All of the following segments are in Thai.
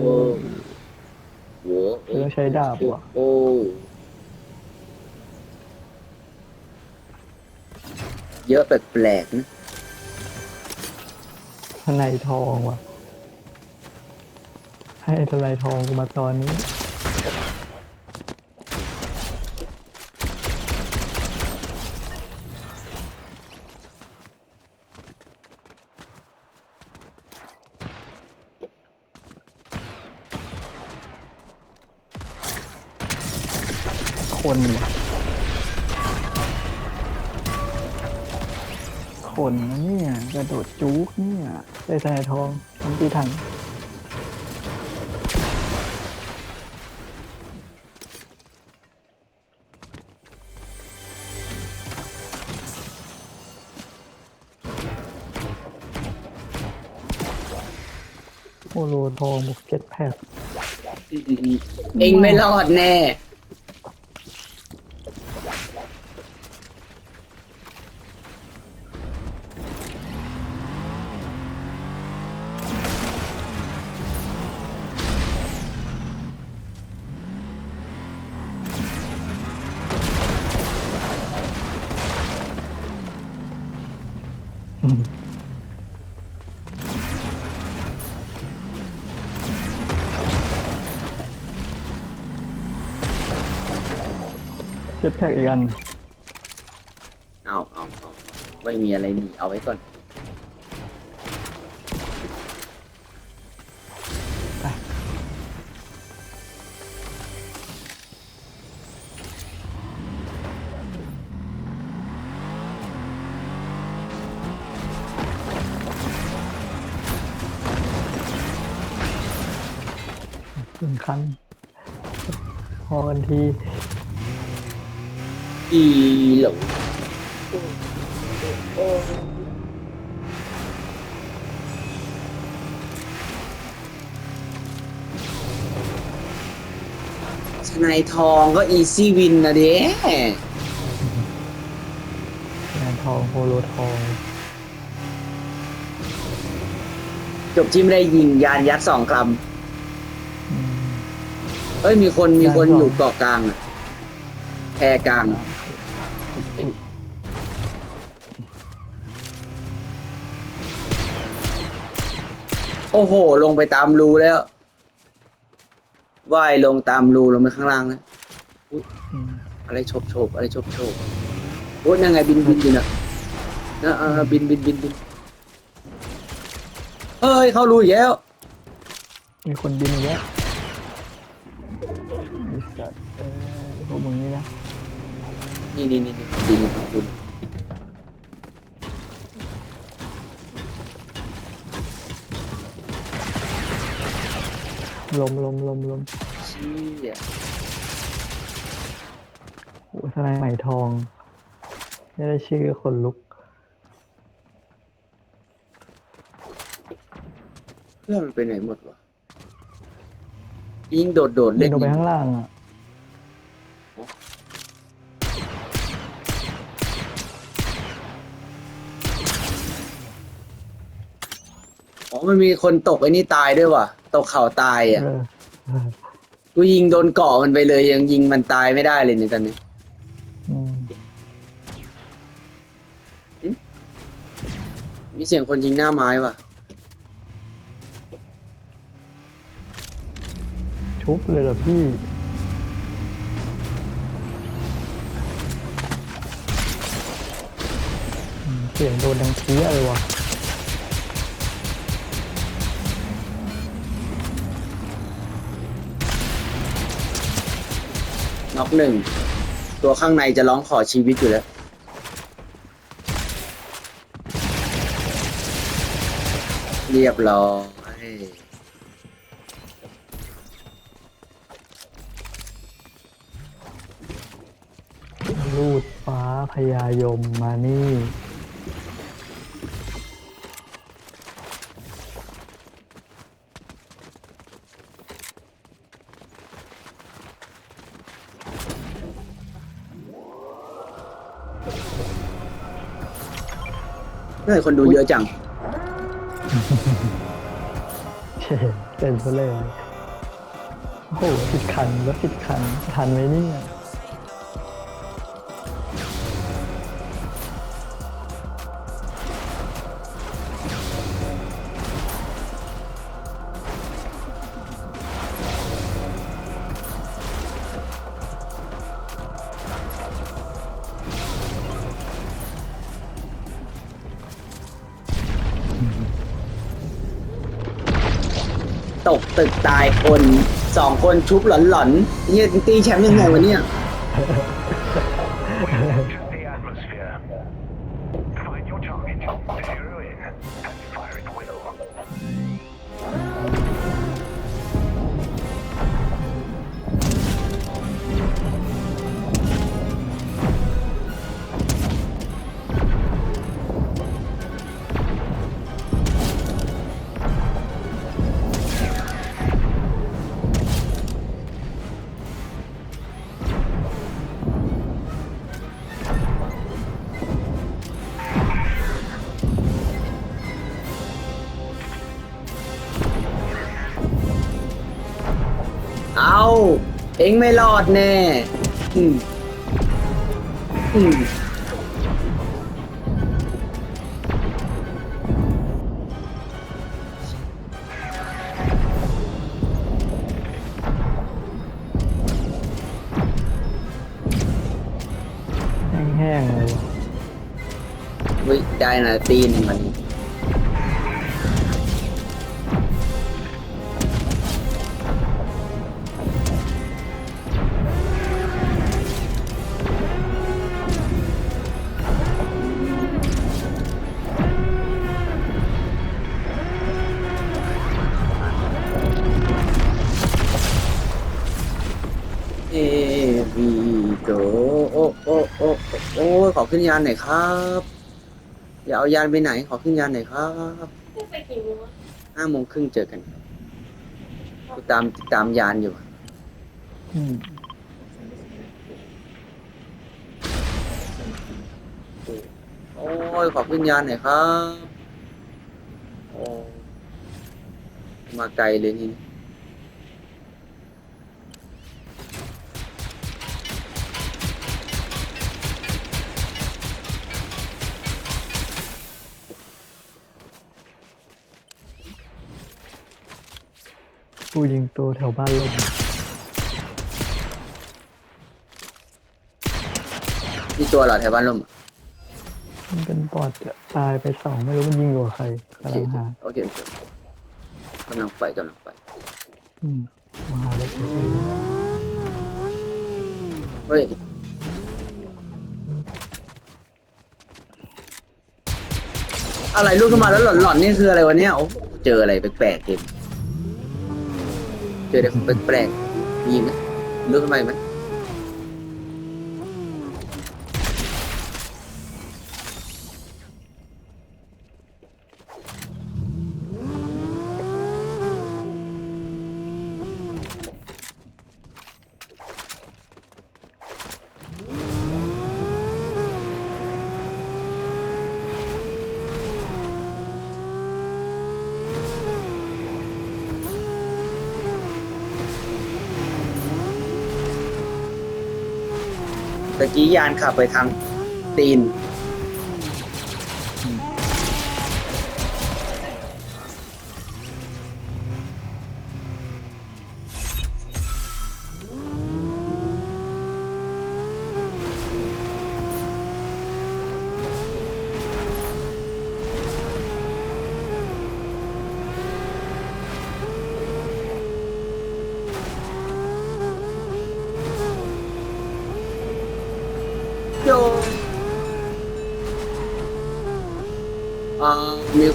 เออใช้ดาบว่ะเยอะแปลกๆนะทนายทองว่ะ ให้ทนายทองกูมาตอนนี้ นนะเนี่ยกระโดดจุกเนี่ยได้ทนายทองทำตีถังโอโลทองบวกเจ็ดแพดเองไม่รอดแน่ เจ็ดแพดอีกอันเอาเอาเอาไม่มีอะไรนี่เอาไว้ก่อน หนึ่งครั้งพอกันที อีหลงชนายทองก็อีซี่วินนะเด้งานทองโฮโลทองจบที่ไม่ได้ยิงยานยัดสองกรัมอืม เอ้ยมีคนมีคนยานสองอยู่เกาะกลางอะแพกลางอะ โอ้โห ลงไปตามรูแล้วว่ายลงตามรูลงไปข้างล่างแล้วอืมอะไรโฉบโฉบอะไรโฉบโฉบโอ้ยยังไงบินบินอยู่นะนะเออบินบินบินบินเอ้ย เข้ารูอีกแล้ว มีคนบินอีกแล้วไอ้สัตว์เออพวกมึงนี่นะ นี่นี่นี่นี่นของคุณลมลมลมลมชี่ยโอ้ทนายใหม่ทองไม่ได้ชื่อคนลุก เพื่อนมันไปไหนหมดวะยิงโดดโดดเล่นนลงไปข้างล่างอะ มันมีคนตกไอ้นี่ตายด้วยว่ะ ตกเขาตายอะเออเออกูยิงโดนเกาะมันไปเลยยังยิงมันตายไม่ได้เลยในตอนนี้ อืมมีเสียงคนยิงหน้าไม้ว่ะ ชุบเลยเหรอพี่ อืมเสียงโดนดังเพี้ยเลยว่ะ น็อกหนึ่ง ตัวข้างในจะร้องขอชีวิตอยู่แล้ว เรียบร้อยลูดฟ้าพยายมมานี่ ฮ้ยคนดูเยอะจัง เป็นซเลยโอ้โหผิดคันแล้วผิดคัน ทันไหมเนี่ย ตึกตายคนสองคนชุบหลอนๆเนี่ยตีแชมป์ยังไงวะเนี่ย อ็งไม่รอดแน่ อืม อืม แห้งๆเลยวะวิได้นะตีหนึ่งวันนี้ ขอขึ้นยานหน่อยครับอย่าเอายานไปไหน ขอขึ้นยานหน่อยครับขึ้นไปกี่โมงอะห้าโมงครึ่งเจอกันกูตามติดตามยานอยู่ อืมโอ้ยขอขึ้นยานหน่อยครับโอ้มาไกลเลยนี่ ผู้ยิงตัวแถวบ้านลมมีตัวเหรอแถวบ้านลมมันเป็นปอดจะตายไปสองไม่รู้มันยิงอยู่กับใครโอกำเคลังหาโอเคโอเคกำลังไปกำลังไปอืมมาหาแล้วเฮ้ยอะไรลูกขึ้นมาแล้วหลอนๆนี่คืออะไรวะเนี่ยโอ้เจออะไรแปลกๆเอง เจออะไรแปลกๆมีไหมรู้ทำไมไหม ตะกี้ยานขับไปทางตีน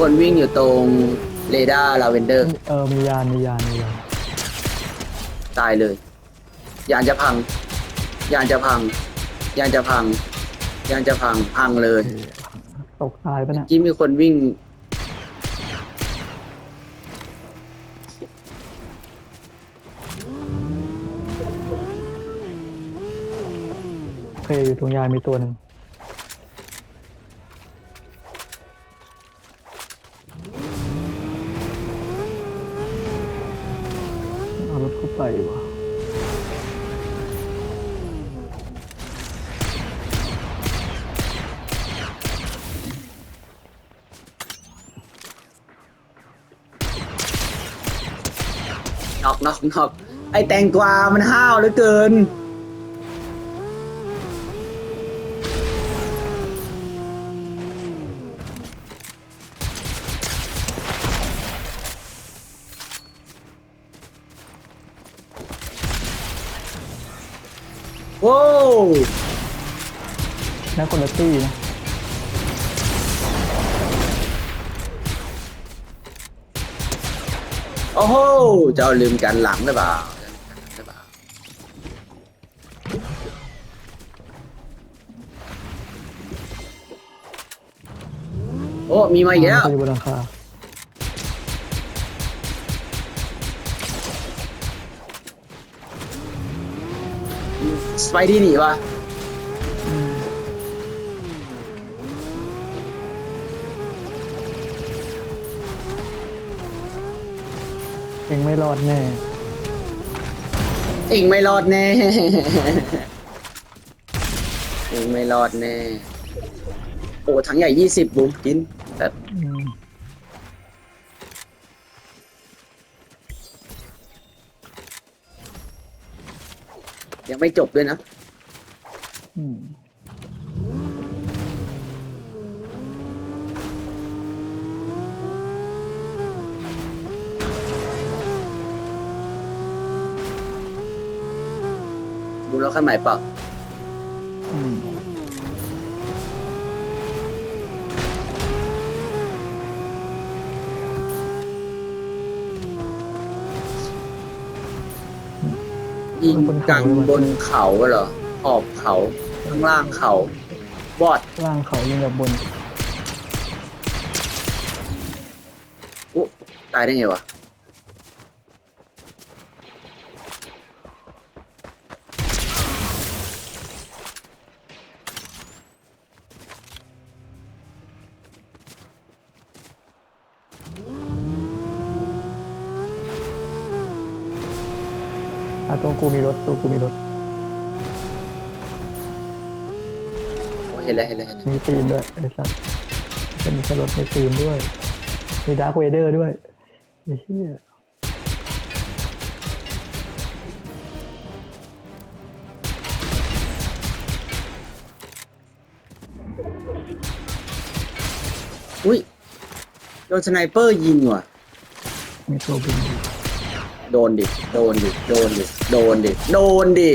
คนวิ่งอยู่ตรงเรดาร์ลาเวนเดอร์ เออมียานมียานมียานตายเลย ยานจะพัง ยานจะพัง ยานจะพัง ยานจะพัง พังเลยตกตายปะเนี่ยกี้มีคนวิ่ง โอเคอยู่ตรงยานมีตัวหนึ่ง วะนอกนอกนอกไอแตงกวา มันห้าวเหลือเกิน คนละตี้นะโอ้โหเจ้าลืมกันหลังหรือเปล่าหรือเปล่าโอ้ มีมาอีกแล้วอยู่บนหลังคาสไปดี้หนีวะ เองไม่รอดแน่ เองไม่รอดแน่ เองไม่รอดแน่ โอ้ถังใหญ่ยี่สิบบุมกินแบบอืมยังไม่จบด้วยนะ อืม ดูแล้วข้างในเปล่าอืมยิงกังบนเขาเหรอออกเขาข้างล่างเขา บอดล่างเขายิงกับบน อุ๊ตายได้ไงวะ กูมีรถตัวกูมีรถ โอ้เห็นแล้วเห็นแล้วเห็นแล้วมีตีนด้วยไอ้สัสเป็นแค่รถมีตีนด้วย มีดาร์คเวเดอร์ด้วยไอ้เหี้ยอุ้ยโดนสไนเปอร์ยิงว่ะ มีตัวบินอยู่ โดนดิ โดนดิ โดนดิ โดนดิ โดนดิ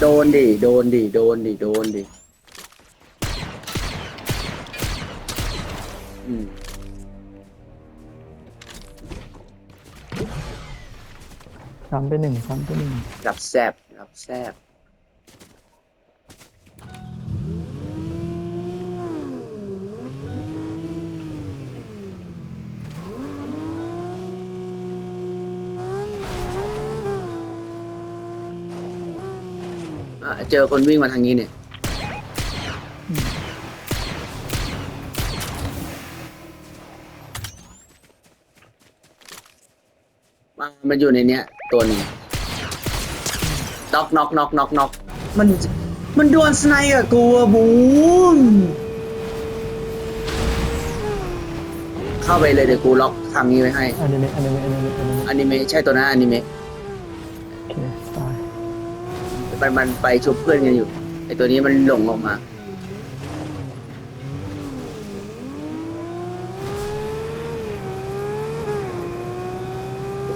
โดนดิ โดนดิ โดนดิ โดนดิ อืมซ้ำไปหนึ่งซ้ำไปหนึ่งรับแซบรับแซบ เจอคนวิ่งมาทางนี้เนี่ย มันมันอยู่ในเนี้ย ตัวหนึงน็อกน็อกน็อกน็อกน็อกมัน มันดวลสไนกับกูอะบูมเข้าไปเลยเดี๋ยวกูล็อกทางนี้ไว้ให้ อันนี้ไม่อันนี้ไม่อันนี้ไม่อันนี้ไม่อนิเมะใช่ตัวนั้นอนิเมะ มันมันไปชุบเพื่อนกันอยู่ไอตัวนี้มันหลงออกมา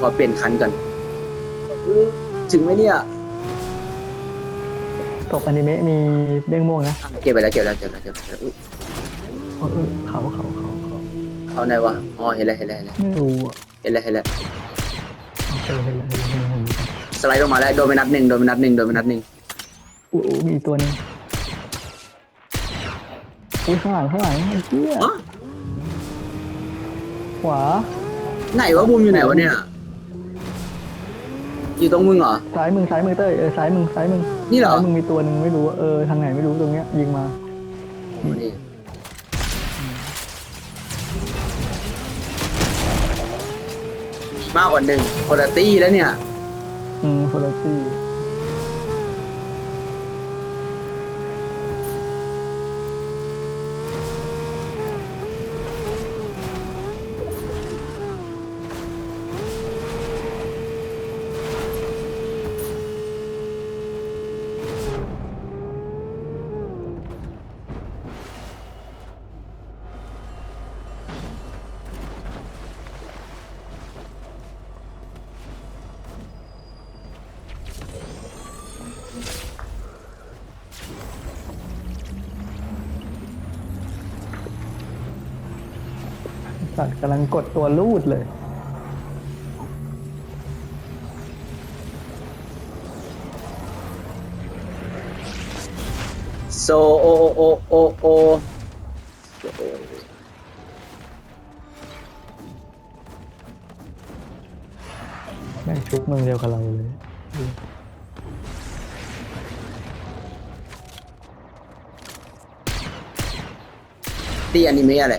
ขอเปลี่ยนคันก่อนอื้อถึงไหมเนี่ยตกอนิเมะมีเด้งม่วงนะเก็บไปแล้วเก็บไปแล้วเก็บไปแล้วเก็บไปแล้วอุ๊ยเออเออเขาเขาเขาเขาเข้าไหนวะอ๋อเห็นแล้วเห็นแล้วเห็นแล้วไม่รู้อะเห็นแล้วเห็นแล้วโอเคเห็นแล้วเห็นแล้วเห็นแล้วเห็นแล้ว สไลด์ลงมาแล้วโดนไปนัดหนึ่งโดนไปนัดหนึ่งโดนไปนัดหนึ่งอู้อู้มีตัวหนึงอุ้ยข้างหลังข้างหลังไอ้เหี้ยอ๋อขวาไหนวะบูมอยู่ไหนวะเนี่ย อยู่ตรงมึงเหรอ ซ้ายมึงซ้ายมือเต้ยเออซ้ายมึงซ้ายมึงนี่เหรอ ซ้ายมึงมีตัวหนึ่งไม่รู้ว่าเออทางไหนไม่รู้ตรงเนี้ยยิงมาโอ้นี่มากกว่าหนึ่งคนละตี้แล้วเนี่ย อืมคนล สัตว์กำลังกดตัวรูดเลย โซโอโอโอโอแม่งชุกเมืองเดียวกับเราเลย ตี้อนิเมะอะไร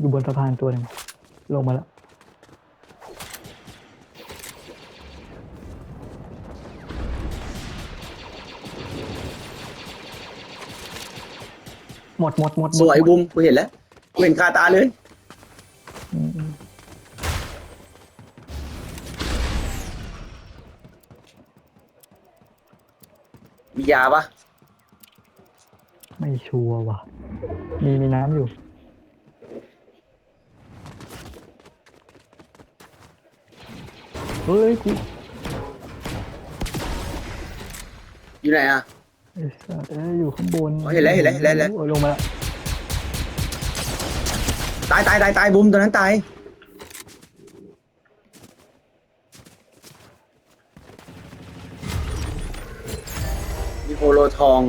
อยู่บนสะพานตัวหนึ่งลงมาแล้ว หมดหมดหมดหมดสวยหมดบุมกูเห็นแล้วกูเห็นคาตาเลยอืมอืมมียาปะไม่ชัวร์ว่ะ มีมีน้ำอยู่ เฮ้ยกูอยู่ไหนอะ ไอ้สัตว์เอ้ยอยู่ข้างบนอ๋อเห็นแล้วเห็นแล้วเห็นแล้วเห็นแล้ว โอ้ยลงมาแล้วตายตายตายตายบุมตัวนั้นตาย มีโพโลทอง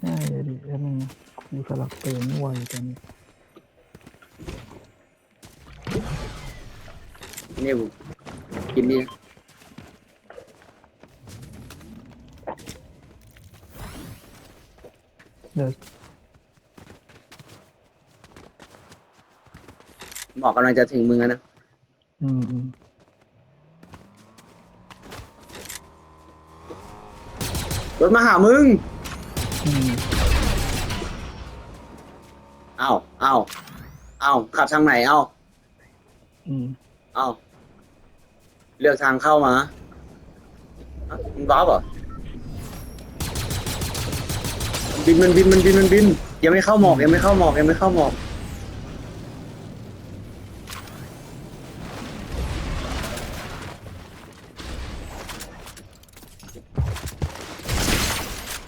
ใช่ดิแล้วมันกูสลับเปลี่ยนมั่วอยู่ตอน นี้นี่บุมกินนี่เดี๋ยวหมอกกำลังจะถึงมึงแล้วนะอืมอืมรถมาหามึงอืมเอ้าเอ้าเอ้าขับทางไหนเอ้าอืมเอ้า เลือกทางเข้ามาอะมึงบ้าเปล่ะบินมันบินมันบินมันบินยังไม่เข้าหมอกยังไม่เข้าหมอกยังไม่เข้าหมอก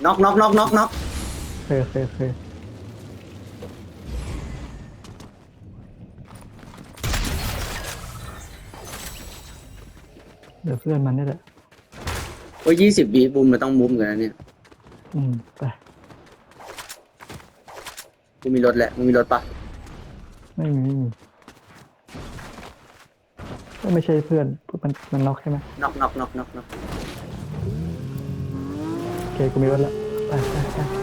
น็อกน็อกน็อกน็อกน็อกเคยเคยเค เดี๋ยวเพื่อนมันนี่แหละโอ้ยยี่สิบบีบุมมันต้องมุมกันนะเนี่ยอืมไปกูมีรถแหละมึงมีรถปะไม่มีไม่มีก็ไม่ใช่เพื่อนมันมันน็อกใช่ไหมน็อกน็อกน็อกน็อกน็อกโอเคกูมีรถแล้วไปไปไป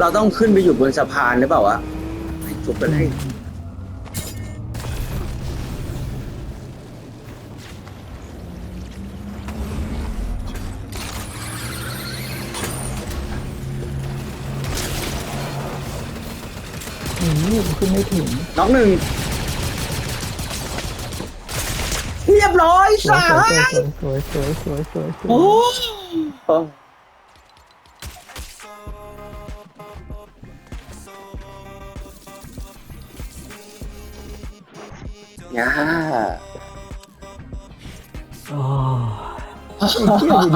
เราต้องขึ้นไปอยู่บนสะพานหรือเปล่าวะให้จุกไปเลยอืมนี่กูขึ้นไม่ถึงน็อกหนึ่งเรียบร้อยสวยสาสวยสวยสวยสวยสวยสวย โอ้ อ๋อไ